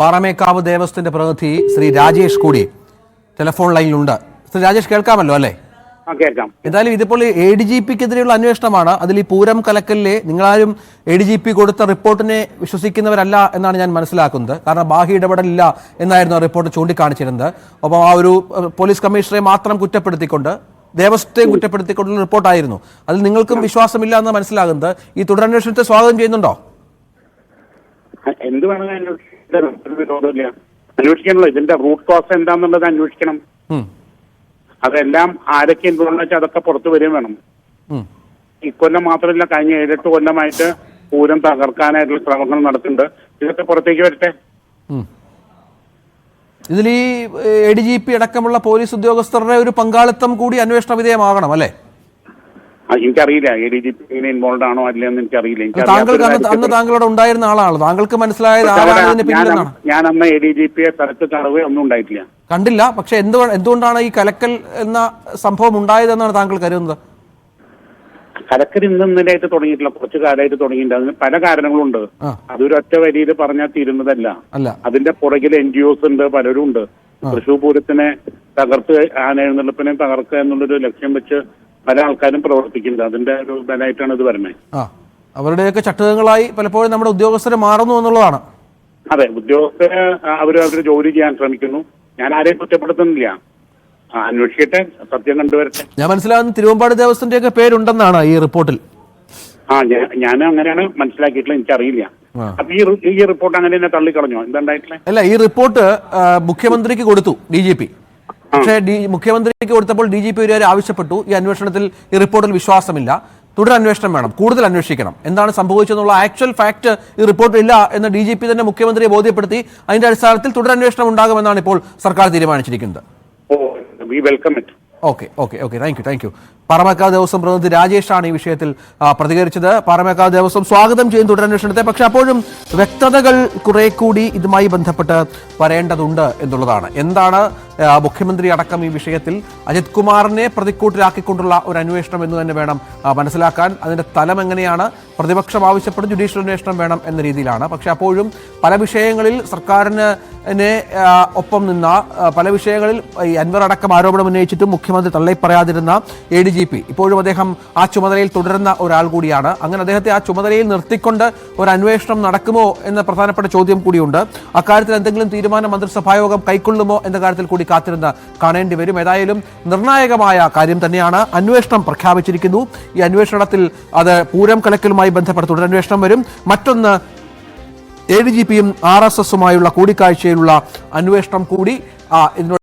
പാറമേക്കാവ് ദേവസ്വത്തിന്റെ പ്രതിനിധി ശ്രീ രാജേഷ് കൂടി ടെലിഫോൺ ലൈനിലുണ്ട്. ശ്രീ രാജേഷ് കേൾക്കാമല്ലോ അല്ലേ? കേൾക്കാം. എന്തായാലും ഇതിപ്പോൾ എ ഡി ജി പിക്കെതിരെയുള്ള അന്വേഷണമാണ്. അതിൽ ഈ പൂരം കലക്കലിലെ നിങ്ങളാരും എ ഡി ജി പി കൊടുത്ത റിപ്പോർട്ടിനെ വിശ്വസിക്കുന്നവരല്ല എന്നാണ് ഞാൻ മനസ്സിലാക്കുന്നത്. കാരണം ബാഹ്യ ഇടപെടലില്ല എന്നായിരുന്നു ആ റിപ്പോർട്ട് ചൂണ്ടിക്കാണിച്ചിരുന്നത്. ഒപ്പം ആ ഒരു പോലീസ് കമ്മീഷണറെ മാത്രം കുറ്റപ്പെടുത്തിക്കൊണ്ട് ദേവസ്വത്തെ കുറ്റപ്പെടുത്തിക്കൊണ്ടുള്ള റിപ്പോർട്ടായിരുന്നു. അതിൽ നിങ്ങൾക്കും വിശ്വാസമില്ല എന്ന് മനസ്സിലാകുന്നത്. ഈ തുടരന്വേഷണത്തെ സ്വാഗതം ചെയ്യുന്നുണ്ടോ? എന്ത് വിരോധമില്ല അന്വേഷിക്കണല്ലോ ഇതിന്റെ റൂട്ട് കോസ് എന്താന്നുള്ളത് അന്വേഷിക്കണം. അതെല്ലാം ആരൊക്കെ എന്തുകൊണ്ടെന്ന് വെച്ചാൽ അതൊക്കെ പുറത്തു വരികയും വേണം. ഇക്കൊല്ലം മാത്രമല്ല കഴിഞ്ഞ ഏഴെട്ട് കൊല്ലമായിട്ട് പൂരം തകർക്കാനായിട്ടുള്ള ശ്രമങ്ങൾ നടത്തുന്നുണ്ട് ഇതൊക്കെ പുറത്തേക്ക് വരട്ടെ. ഇതിൽ ഈ എ ഡി ജി പി അടക്കമുള്ള പോലീസ് ഉദ്യോഗസ്ഥരുടെ ഒരു പങ്കാളിത്തം കൂടി അന്വേഷണ വിധേയമാകണം അല്ലേ? എനിക്കറിയില്ല A D G P involve ആണോ അല്ലെന്ന് എനിക്കറിയില്ല. താങ്കൾക്ക് അന്ന് താങ്കളോട് ഉണ്ടായിരുന്ന താങ്കൾക്ക് മനസ്സിലായത് ഞാൻ അന്ന് എ ഡി ജി പിയെ സ്ഥലത്ത് കറവ് ഒന്നും ഉണ്ടായിട്ടില്ല. കണ്ടില്ല. പക്ഷെ എന്ത് എന്തുകൊണ്ടാണ് ഈ കലക്കൽ എന്ന സംഭവം ഉണ്ടായതെന്നാണ് താങ്കൾ കരുതുന്നത്? കലക്കൽ ഇന്ന് ഇന്നലെയായിട്ട് തുടങ്ങിയിട്ടില്ല. കുറച്ച് കാലമായിട്ട് തുടങ്ങിയിട്ടുണ്ട്. അതിന് പല കാരണങ്ങളുണ്ട്. ഉണ്ട് അതൊരു ഒറ്റ വരിയിൽ പറഞ്ഞാൽ തീരുന്നതല്ല. അതിന്റെ പുറകിൽ എൻ ജി ഒസ് ഉണ്ട് പലരും ഉണ്ട്. തൃശൂർ പൂരത്തിനെ തകർത്ത് ആനെഴുന്നള്ളിപ്പിനെ തകർക്കുക എന്നുള്ളൊരു ലക്ഷ്യം വെച്ച് പല ആൾക്കാരും പ്രവർത്തിക്കുന്നത് അതിന്റെ ഒരു ബലമായിട്ടാണ് ഇത് വരുന്നത്. അവരുടെയൊക്കെ ചട്ടുകങ്ങളായി പലപ്പോഴും നമ്മുടെ ഉദ്യോഗസ്ഥരെ മാറുന്നു എന്നുള്ളതാണ്. അതെ ഉദ്യോഗസ്ഥര് അവർ അവരുടെ ജോലി ചെയ്യാൻ ശ്രമിക്കുന്നു. ഞാൻ ആരെയും കുറ്റപ്പെടുത്തുന്നില്ല. അന്വേഷിക്കട്ടെ സത്യം കണ്ടുവരട്ടെ. ഞാൻ മനസ്സിലാകുന്ന തിരുവമ്പാട് ദേവസ്ഥന്റെയൊക്കെ പേരുണ്ടെന്നാണ് ഈ റിപ്പോർട്ടിൽ. ആ ഞാൻ അങ്ങനെയാണ് മനസ്സിലാക്കിയിട്ടുള്ളത്. എനിക്കറിയില്ല. അപ്പൊ ഈ ഈ റിപ്പോർട്ട് അങ്ങനെ തന്നെ തള്ളിക്കളഞ്ഞോ? എന്താണ്ടായിട്ടില്ലേ അല്ല ഈ റിപ്പോർട്ട് മുഖ്യമന്ത്രിക്ക് കൊടുത്തു ഡി ജി പി. പക്ഷേ ഡി മുഖ്യമന്ത്രിക്ക് കൊടുത്തപ്പോൾ ഡി ജി പി ഒരു ആവശ്യപ്പെട്ടു. ഈ അന്വേഷണത്തിൽ ഈ റിപ്പോർട്ടിൽ വിശ്വാസമില്ല. തുടർ അന്വേഷണം വേണം. കൂടുതൽ അന്വേഷിക്കണം. എന്താണ് സംഭവിച്ചതെന്നുള്ള ആക്ച്വൽ ഫാക്ട് ഈ റിപ്പോർട്ട് ഇല്ല എന്ന് ഡി ജി പി തന്നെ മുഖ്യമന്ത്രിയെ ബോധ്യപ്പെടുത്തി അതിന്റെ അടിസ്ഥാനത്തിൽ തുടർ അന്വേഷണം ഉണ്ടാകുമെന്നാണ് ഇപ്പോൾ സർക്കാർ തീരുമാനിച്ചിരിക്കുന്നത്. Okay okay okay. Thank you thank you Paramekkavu Devaswom പ്രതിനിധി രാജേഷാണ് ഈ വിഷയത്തിൽ പ്രതികരിച്ചത്. പാറമേക്കാവ് ദേവസ്വം സ്വാഗതം ചെയ്യും തുടരന്വേഷണത്തെ പക്ഷെ അപ്പോഴും വ്യക്തതകൾ കുറെ കൂടി ഇതുമായി ബന്ധപ്പെട്ട് വരേണ്ടതുണ്ട് എന്നുള്ളതാണ്. എന്താണ് മുഖ്യമന്ത്രി അടക്കം ഈ വിഷയത്തിൽ അജിത് കുമാറിനെ പ്രതിക്കൂട്ടിലാക്കിക്കൊണ്ടുള്ള ഒരു അന്വേഷണം എന്ന് തന്നെ വേണം മനസ്സിലാക്കാൻ. അതിന്റെ തലം എങ്ങനെയാണ്? പ്രതിപക്ഷം ആവശ്യപ്പെടും ജുഡീഷ്യൽ അന്വേഷണം വേണം എന്ന രീതിയിലാണ്. പക്ഷെ അപ്പോഴും പല വിഷയങ്ങളിൽ സർക്കാരിന് ഒപ്പം നിന്ന പല വിഷയങ്ങളിൽ ഈ അൻവർ അടക്കം ആരോപണം ഉന്നയിച്ചിട്ടും മുഖ്യമന്ത്രി തള്ളിപ്പറയാതിരുന്ന എ ഡി ജി പി ഇപ്പോഴും അദ്ദേഹം ആ ചുമതലയിൽ തുടരുന്ന ഒരാൾ കൂടിയാണ്. അങ്ങനെ അദ്ദേഹത്തെ ആ ചുമതലയിൽ നിർത്തിക്കൊണ്ട് ഒരു അന്വേഷണം നടക്കുമോ എന്ന പ്രധാനപ്പെട്ട ചോദ്യം കൂടിയുണ്ട്. അക്കാര്യത്തിൽ എന്തെങ്കിലും തീരുമാനം മന്ത്രിസഭായോഗം കൈക്കൊള്ളുമോ എന്ന കാര്യത്തിൽ കൂടി കാത്തിരുന്ന് കാണേണ്ടി വരും. ഏതായാലും നിർണായകമായ കാര്യം തന്നെയാണ് അന്വേഷണം പ്രഖ്യാപിച്ചിരിക്കുന്നു. ഈ അന്വേഷണത്തിൽ അത് പൂരം കലക്കലുമായി ബന്ധപ്പെട്ട് തുടരന്വേഷണം വരും. മറ്റൊന്ന് എ ഡി ജി പിയും ആർ എസ് എസുമായുള്ള കൂടിക്കാഴ്ചയിലുള്ള അന്വേഷണം കൂടി ഇതിനോട്